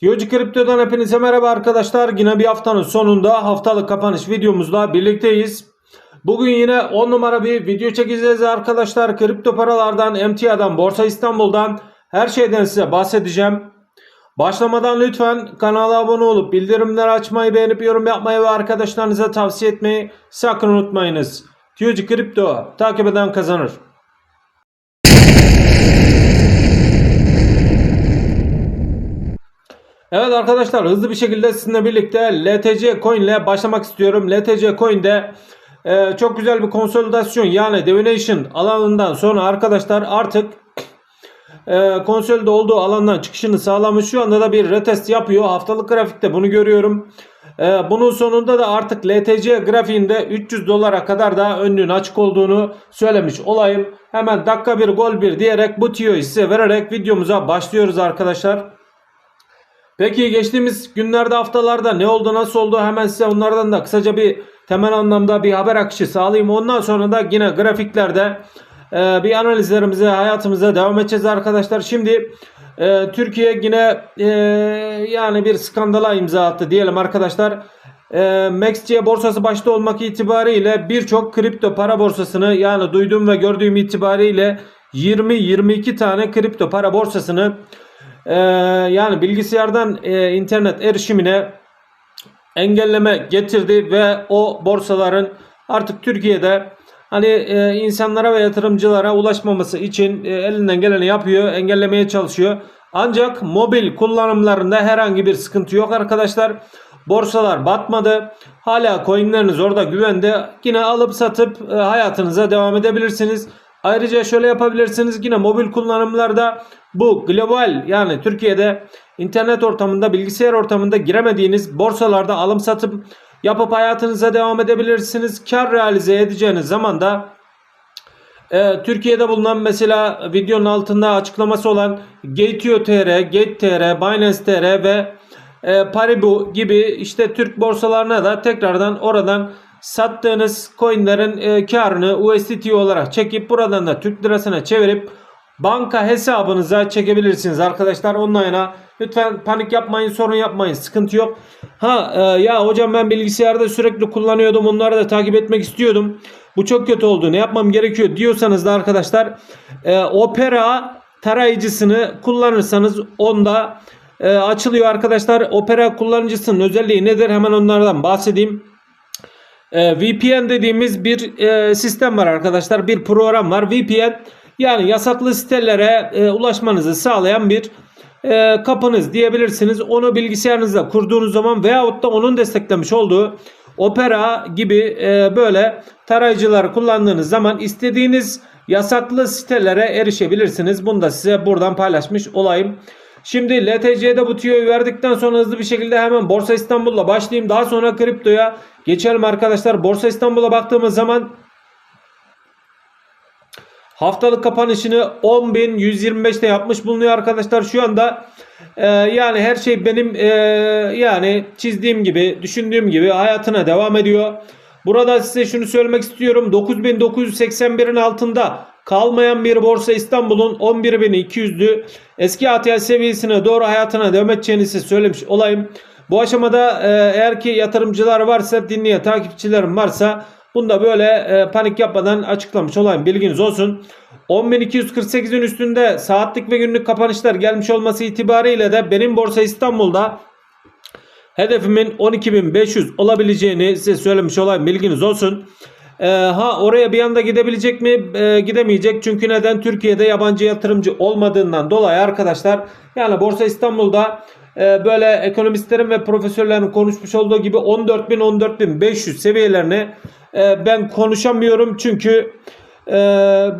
Tiyoci Kripto'dan hepinize merhaba arkadaşlar. Yine bir haftanın sonunda haftalık kapanış videomuzla birlikteyiz. Bugün yine 10 numara bir video çekeceğiz arkadaşlar. Kripto paralardan, emtiadan, Borsa İstanbul'dan her şeyden size bahsedeceğim. Başlamadan lütfen kanala abone olup bildirimleri açmayı, beğenip yorum yapmayı ve arkadaşlarınıza tavsiye etmeyi sakın unutmayınız. Tiyoci Kripto takip eden kazanır. Evet arkadaşlar hızlı bir şekilde sizinle birlikte LTC Coin ile başlamak istiyorum. LTC Coin'de e, çok güzel bir konsolidasyon yani divination alanından sonra arkadaşlar artık e, konsolide olduğu alandan çıkışını sağlamış. Şu anda da bir retest yapıyor. Haftalık grafikte bunu görüyorum. E, bunun sonunda da artık LTC grafiğinde 300 dolara kadar da önlüğün açık olduğunu söylemiş olayım. Hemen dakika bir gol bir diyerek bu tiyoyu size vererek videomuza başlıyoruz arkadaşlar. Peki geçtiğimiz günlerde haftalarda ne oldu nasıl oldu hemen size onlardan da kısaca bir temel anlamda bir haber akışı sağlayayım. Ondan sonra da yine grafiklerde e, bir analizlerimize hayatımıza devam edeceğiz arkadaşlar. Şimdi e, Türkiye yine e, yani bir skandala imza attı diyelim arkadaşlar. E, MaxC borsası başta olmak itibariyle birçok kripto para borsasını yani duyduğum ve gördüğüm itibariyle 20-22 tane kripto para borsasını ee, yani bilgisayardan e, internet erişimine engelleme getirdi ve o borsaların artık Türkiye'de hani e, insanlara ve yatırımcılara ulaşmaması için e, elinden geleni yapıyor, engellemeye çalışıyor. Ancak mobil kullanımlarında herhangi bir sıkıntı yok arkadaşlar. Borsalar batmadı. Hala coinleriniz orada güvende. Yine alıp satıp e, hayatınıza devam edebilirsiniz. Ayrıca şöyle yapabilirsiniz yine mobil kullanımlarda bu global yani Türkiye'de internet ortamında bilgisayar ortamında giremediğiniz borsalarda alım satım yapıp hayatınıza devam edebilirsiniz. Kar realize edeceğiniz zaman da e, Türkiye'de bulunan mesela videonun altında açıklaması olan Gate.io.tr, Gate.tr, Binance.tr ve e, Paribu gibi işte Türk borsalarına da tekrardan oradan sattığınız coinlerin e, karını USDT olarak çekip buradan da Türk lirasına çevirip banka hesabınıza çekebilirsiniz arkadaşlar. Online'a lütfen panik yapmayın, sorun yapmayın. Sıkıntı yok. Ha e, ya hocam ben bilgisayarda sürekli kullanıyordum. Onları da takip etmek istiyordum. Bu çok kötü oldu. Ne yapmam gerekiyor diyorsanız da arkadaşlar e, Opera tarayıcısını kullanırsanız onda e, açılıyor arkadaşlar. Opera kullanıcısının özelliği nedir? Hemen onlardan bahsedeyim. E, VPN dediğimiz bir e, sistem var arkadaşlar. Bir program var. VPN yani yasaklı sitelere e, ulaşmanızı sağlayan bir e, kapınız diyebilirsiniz. Onu bilgisayarınızda kurduğunuz zaman veyahut da onun desteklemiş olduğu Opera gibi e, böyle tarayıcıları kullandığınız zaman istediğiniz yasaklı sitelere erişebilirsiniz. Bunu da size buradan paylaşmış olayım. Şimdi LTC'de bu tüyoyu verdikten sonra hızlı bir şekilde hemen Borsa İstanbul'la başlayayım. Daha sonra kriptoya geçelim arkadaşlar. Borsa İstanbul'a baktığımız zaman haftalık kapanışını 10.125'te yapmış bulunuyor arkadaşlar. Şu anda e, yani her şey benim e, yani çizdiğim gibi, düşündüğüm gibi hayatına devam ediyor. Burada size şunu söylemek istiyorum. 9981'in altında kalmayan bir borsa İstanbul'un 11.200'lü eski ATL seviyesine doğru hayatına devam edeceğini size söylemiş olayım. Bu aşamada e, eğer ki yatırımcılar varsa dinleyen takipçilerim varsa bunu da böyle e, panik yapmadan açıklamış olayım. Bilginiz olsun. 10.248'in üstünde saatlik ve günlük kapanışlar gelmiş olması itibariyle de benim borsa İstanbul'da hedefimin 12.500 olabileceğini size söylemiş olayım. Bilginiz olsun. Ee, ha oraya bir anda gidebilecek mi? Ee, gidemeyecek. Çünkü neden? Türkiye'de yabancı yatırımcı olmadığından dolayı arkadaşlar yani Borsa İstanbul'da e, böyle ekonomistlerin ve profesörlerin konuşmuş olduğu gibi 14.000 14.500 seviyelerini e, ben konuşamıyorum. Çünkü e,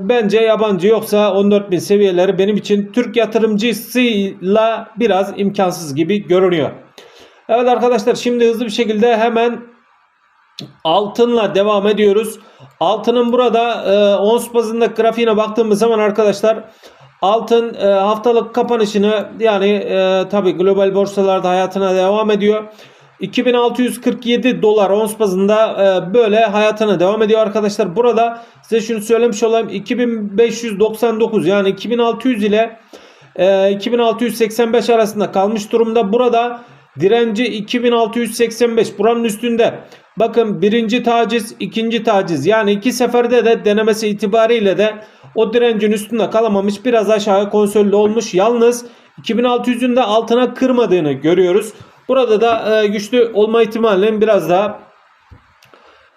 bence yabancı yoksa 14.000 seviyeleri benim için Türk yatırımcısıyla biraz imkansız gibi görünüyor. Evet arkadaşlar şimdi hızlı bir şekilde hemen altınla devam ediyoruz. Altının burada e, ons bazında grafiğine baktığımız zaman arkadaşlar altın e, haftalık kapanışını yani e, tabi global borsalarda hayatına devam ediyor. 2647 dolar ons bazında e, böyle hayatına devam ediyor arkadaşlar. Burada size şunu söylemiş olayım 2599 yani 2600 ile e, 2685 arasında kalmış durumda. Burada direnci 2685 buranın üstünde. Bakın birinci taciz, ikinci taciz. Yani iki seferde de denemesi itibariyle de o direncin üstünde kalamamış. Biraz aşağı konsolide olmuş. Yalnız 2600'ün de altına kırmadığını görüyoruz. Burada da e, güçlü olma ihtimalinin biraz daha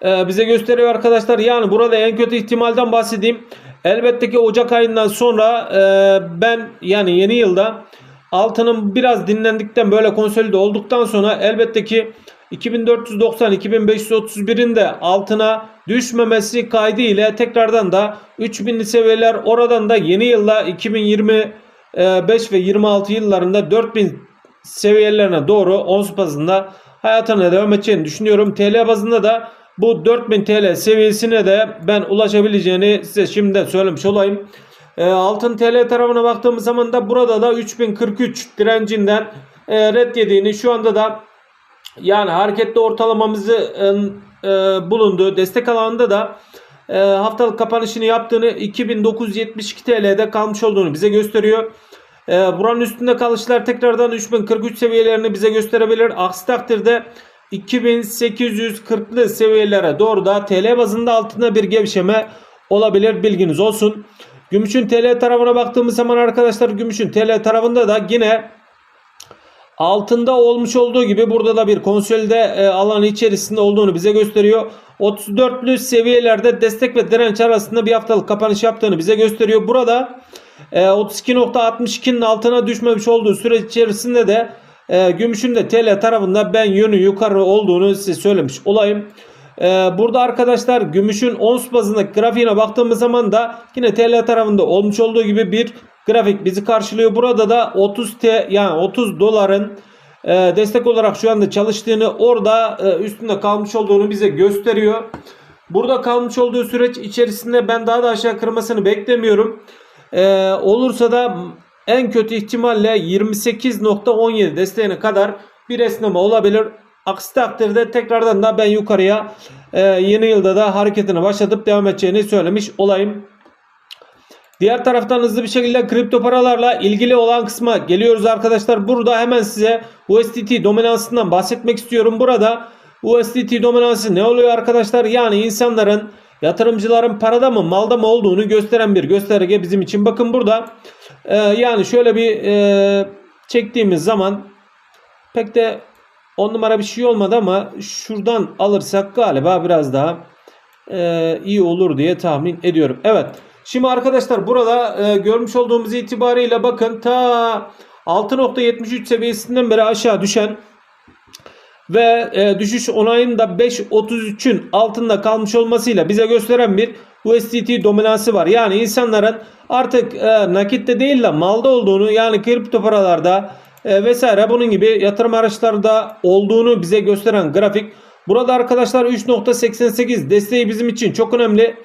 e, bize gösteriyor arkadaşlar. Yani burada en kötü ihtimalden bahsedeyim. Elbette ki Ocak ayından sonra e, ben yani yeni yılda altının biraz dinlendikten böyle konsolide olduktan sonra elbette ki 2490 2531'in de altına düşmemesi kaydı ile tekrardan da 3000'li seviyeler oradan da yeni yılda 2025 ve 26 yıllarında 4000 seviyelerine doğru ons bazında hayatına devam edeceğini düşünüyorum. TL bazında da bu 4000 TL seviyesine de ben ulaşabileceğini size şimdiden söylemiş olayım. E, altın TL tarafına baktığımız zaman da burada da 3043 direncinden e, red yediğini şu anda da yani hareketli ortalamamızı e, e, bulunduğu destek alanında da e, haftalık kapanışını yaptığını 2972 TL'de kalmış olduğunu bize gösteriyor. E, buranın üstünde kalışlar tekrardan 3043 seviyelerini bize gösterebilir. Aksi takdirde 2840'lı seviyelere doğru da TL bazında altında bir gevşeme olabilir bilginiz olsun. Gümüşün TL tarafına baktığımız zaman arkadaşlar gümüşün TL tarafında da yine altında olmuş olduğu gibi burada da bir konsolide e, alanı içerisinde olduğunu bize gösteriyor. 34'lü seviyelerde destek ve direnç arasında bir haftalık kapanış yaptığını bize gösteriyor. Burada e, 32.62'nin altına düşmemiş olduğu süreç içerisinde de e, gümüşün de TL tarafında ben yönü yukarı olduğunu size söylemiş olayım. E, burada arkadaşlar gümüşün ons bazındaki grafiğine baktığımız zaman da yine TL tarafında olmuş olduğu gibi bir grafik bizi karşılıyor. Burada da 30 T yani 30 doların e, destek olarak şu anda çalıştığını orada e, üstünde kalmış olduğunu bize gösteriyor. Burada kalmış olduğu süreç içerisinde ben daha da aşağı kırmasını beklemiyorum. E, olursa da en kötü ihtimalle 28.17 desteğine kadar bir esneme olabilir. Aksi takdirde tekrardan da ben yukarıya e, yeni yılda da hareketine başlatıp devam edeceğini söylemiş olayım. Diğer taraftan hızlı bir şekilde kripto paralarla ilgili olan kısma geliyoruz arkadaşlar. Burada hemen size USDT dominansından bahsetmek istiyorum. Burada USDT dominansı ne oluyor arkadaşlar? Yani insanların yatırımcıların parada mı malda mı olduğunu gösteren bir gösterge bizim için. Bakın burada e, yani şöyle bir e, çektiğimiz zaman pek de on numara bir şey olmadı ama şuradan alırsak galiba biraz daha e, iyi olur diye tahmin ediyorum. Evet. Şimdi arkadaşlar burada e, görmüş olduğumuz itibariyle bakın ta 6.73 seviyesinden beri aşağı düşen ve e, düşüş onayının da 5.33'ün altında kalmış olmasıyla bize gösteren bir USDT dominansı var. Yani insanların artık e, nakitte değil de malda olduğunu yani kripto paralarda e, vesaire bunun gibi yatırım araçlarda olduğunu bize gösteren grafik. Burada arkadaşlar 3.88 desteği bizim için çok önemli.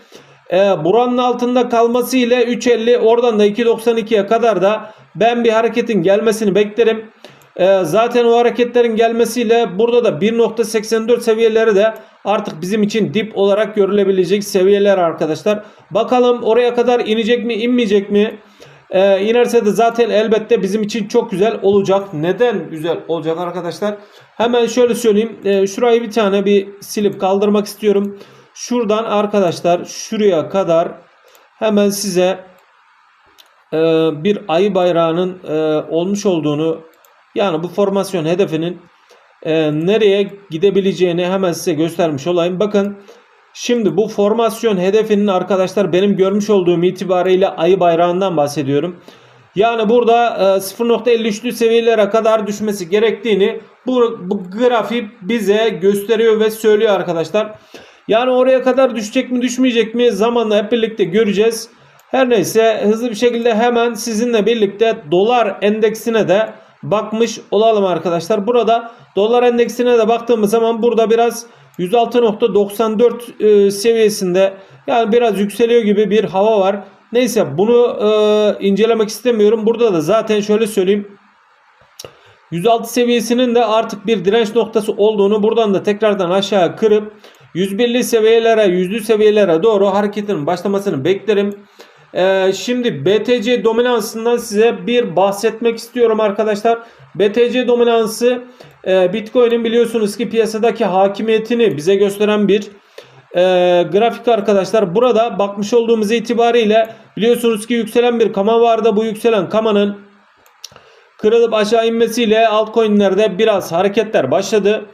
E, buranın altında kalması ile 3.50 oradan da 2.92'ye kadar da ben bir hareketin gelmesini beklerim. E, zaten o hareketlerin gelmesiyle burada da 1.84 seviyeleri de artık bizim için dip olarak görülebilecek seviyeler arkadaşlar. Bakalım oraya kadar inecek mi inmeyecek mi? Ee, inerse de zaten elbette bizim için çok güzel olacak. Neden güzel olacak arkadaşlar? Hemen şöyle söyleyeyim. Ee, şurayı bir tane bir silip kaldırmak istiyorum. Şuradan arkadaşlar şuraya kadar hemen size e, bir ayı bayrağının e, olmuş olduğunu yani bu formasyon hedefinin e, nereye gidebileceğini hemen size göstermiş olayım. Bakın şimdi bu formasyon hedefinin arkadaşlar benim görmüş olduğum itibariyle ayı bayrağından bahsediyorum. Yani burada e, 0.53'lü seviyelere kadar düşmesi gerektiğini bu, bu grafik bize gösteriyor ve söylüyor arkadaşlar. Yani oraya kadar düşecek mi düşmeyecek mi zamanla hep birlikte göreceğiz. Her neyse hızlı bir şekilde hemen sizinle birlikte dolar endeksine de bakmış olalım arkadaşlar. Burada dolar endeksine de baktığımız zaman burada biraz 106.94 e, seviyesinde yani biraz yükseliyor gibi bir hava var. Neyse bunu e, incelemek istemiyorum. Burada da zaten şöyle söyleyeyim. 106 seviyesinin de artık bir direnç noktası olduğunu buradan da tekrardan aşağı kırıp 101'li seviyelere, yüzlü seviyelere doğru hareketin başlamasını beklerim. Ee, şimdi BTC dominansından size bir bahsetmek istiyorum arkadaşlar. BTC dominansı e, Bitcoin'in biliyorsunuz ki piyasadaki hakimiyetini bize gösteren bir e, grafik arkadaşlar. Burada bakmış olduğumuz itibariyle biliyorsunuz ki yükselen bir kama vardı. Bu yükselen kamanın kırılıp aşağı inmesiyle altcoin'lerde biraz hareketler başladı.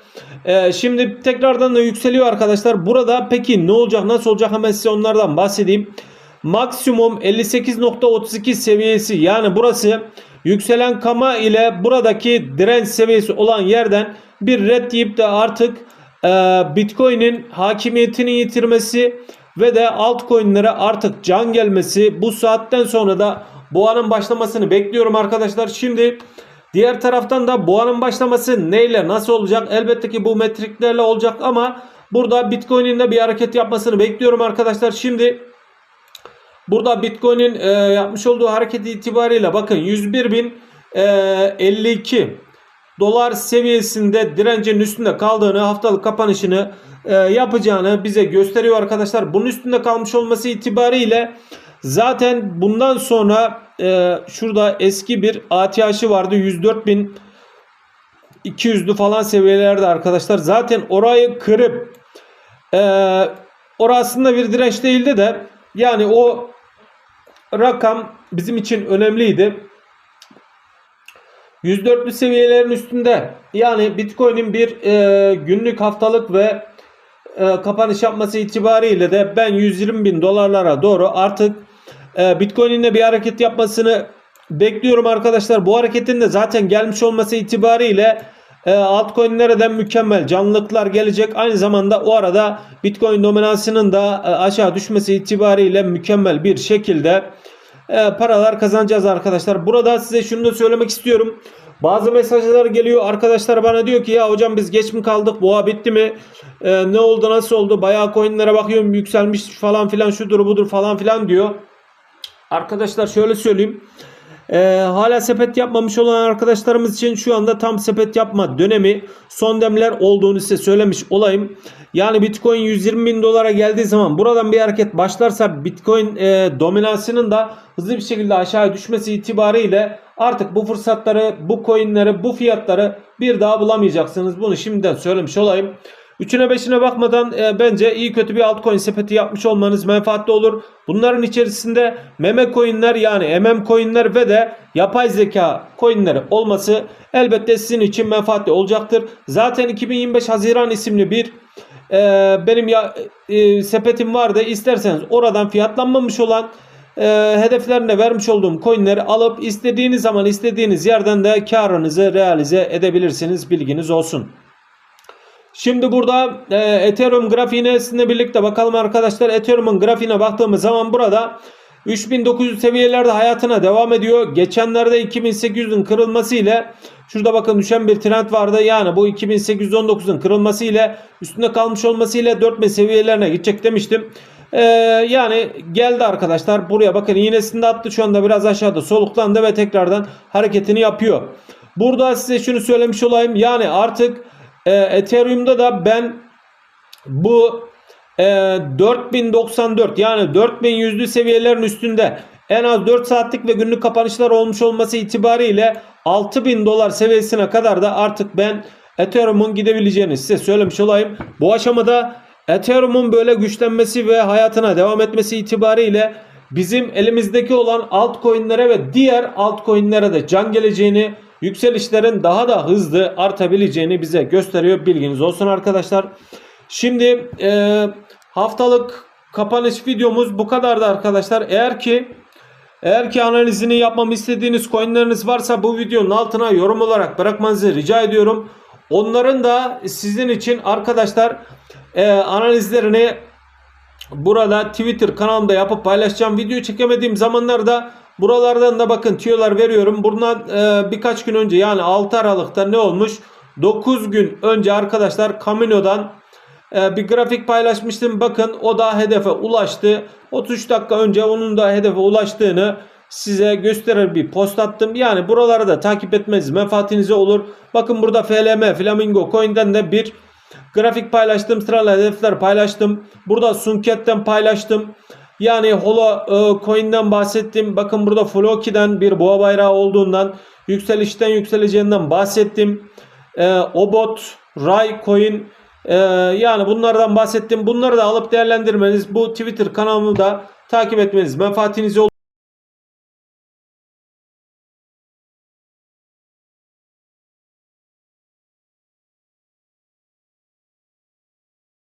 Ee, şimdi tekrardan da yükseliyor arkadaşlar. Burada peki ne olacak nasıl olacak hemen size onlardan bahsedeyim. Maksimum 58.32 seviyesi yani burası yükselen kama ile buradaki direnç seviyesi olan yerden bir red deyip de artık e, Bitcoin'in hakimiyetini yitirmesi ve de altcoin'lere artık can gelmesi bu saatten sonra da boğanın başlamasını bekliyorum arkadaşlar. Şimdi diğer taraftan da boğanın başlaması neyle nasıl olacak? Elbette ki bu metriklerle olacak ama burada Bitcoin'in de bir hareket yapmasını bekliyorum arkadaşlar. Şimdi burada Bitcoin'in e, yapmış olduğu hareket itibariyle bakın 101.052 dolar seviyesinde direncin üstünde kaldığını haftalık kapanışını e, yapacağını bize gösteriyor arkadaşlar. Bunun üstünde kalmış olması itibariyle zaten bundan sonra e, şurada eski bir ATH'ı vardı 104.200'lü falan seviyelerde arkadaşlar. Zaten orayı kırıp e, orasında bir direnç değildi de yani o rakam bizim için önemliydi. 104'lü seviyelerin üstünde yani Bitcoin'in bir e, günlük haftalık ve e, kapanış yapması itibariyle de ben 120 bin dolarlara doğru artık e, Bitcoin'in de bir hareket yapmasını bekliyorum arkadaşlar. Bu hareketin de zaten gelmiş olması itibariyle e, altcoin'lere mükemmel canlılıklar gelecek. Aynı zamanda o arada Bitcoin dominansının da e, aşağı düşmesi itibariyle mükemmel bir şekilde e, paralar kazanacağız arkadaşlar. Burada size şunu da söylemek istiyorum. Bazı mesajlar geliyor. Arkadaşlar bana diyor ki ya hocam biz geç mi kaldık? Boğa bitti mi? E, ne oldu nasıl oldu? Bayağı coinlere bakıyorum yükselmiş falan filan şudur budur falan filan diyor. Arkadaşlar şöyle söyleyeyim. Ee, hala sepet yapmamış olan arkadaşlarımız için şu anda tam sepet yapma dönemi son demler olduğunu size söylemiş olayım. Yani Bitcoin 120 bin dolara geldiği zaman buradan bir hareket başlarsa Bitcoin e, dominansının da hızlı bir şekilde aşağı düşmesi itibariyle artık bu fırsatları, bu coinleri, bu fiyatları bir daha bulamayacaksınız. Bunu şimdiden söylemiş olayım. Üçüne beşine bakmadan e, bence iyi kötü bir altcoin sepeti yapmış olmanız menfaatli olur. Bunların içerisinde meme coinler yani MM coinler ve de yapay zeka coinleri olması elbette sizin için menfaatli olacaktır. Zaten 2025 Haziran isimli bir e, benim ya e, sepetim vardı. İsterseniz oradan fiyatlanmamış olan e, hedeflerine vermiş olduğum coinleri alıp istediğiniz zaman istediğiniz yerden de karınızı realize edebilirsiniz. Bilginiz olsun. Şimdi burada e, Ethereum grafiğine birlikte bakalım arkadaşlar. Ethereum'un grafiğine baktığımız zaman burada 3900 seviyelerde hayatına devam ediyor. Geçenlerde 2800'ün kırılması ile şurada bakın düşen bir trend vardı. Yani bu 2819'un kırılması ile üstünde kalmış olması ile 4000 seviyelerine gidecek demiştim. Ee, yani geldi arkadaşlar. Buraya bakın iğnesinde attı. Şu anda biraz aşağıda soluklandı ve tekrardan hareketini yapıyor. Burada size şunu söylemiş olayım. Yani artık e, Ethereum'da da ben bu e, 4094 yani 4100'lü seviyelerin üstünde en az 4 saatlik ve günlük kapanışlar olmuş olması itibariyle 6000 dolar seviyesine kadar da artık ben Ethereum'un gidebileceğini size söylemiş olayım. Bu aşamada Ethereum'un böyle güçlenmesi ve hayatına devam etmesi itibariyle bizim elimizdeki olan altcoin'lere ve diğer altcoin'lere de can geleceğini yükselişlerin daha da hızlı artabileceğini bize gösteriyor. Bilginiz olsun arkadaşlar. Şimdi e, haftalık kapanış videomuz bu kadardı arkadaşlar. Eğer ki eğer ki analizini yapmamı istediğiniz coinleriniz varsa bu videonun altına yorum olarak bırakmanızı rica ediyorum. Onların da sizin için arkadaşlar e, analizlerini burada Twitter kanalımda yapıp paylaşacağım. Video çekemediğim zamanlarda buralardan da bakın tüyolar veriyorum. Bundan e, birkaç gün önce yani 6 Aralık'ta ne olmuş? 9 gün önce arkadaşlar Camino'dan e, bir grafik paylaşmıştım. Bakın o da hedefe ulaştı. 33 dakika önce onun da hedefe ulaştığını size gösterir bir post attım. Yani buraları da takip etmeniz menfaatinize olur. Bakın burada FLM Flamingo Coin'den de bir grafik paylaştım. Sıralı hedefler paylaştım. Burada Sunket'ten paylaştım. Yani Holo e, Coin'den bahsettim. Bakın burada Floki'den bir boğa bayrağı olduğundan, yükselişten yükseleceğinden bahsettim. E, Obot, Ray Coin e, yani bunlardan bahsettim. Bunları da alıp değerlendirmeniz bu Twitter kanalımı da takip etmeniz menfaatinize olur.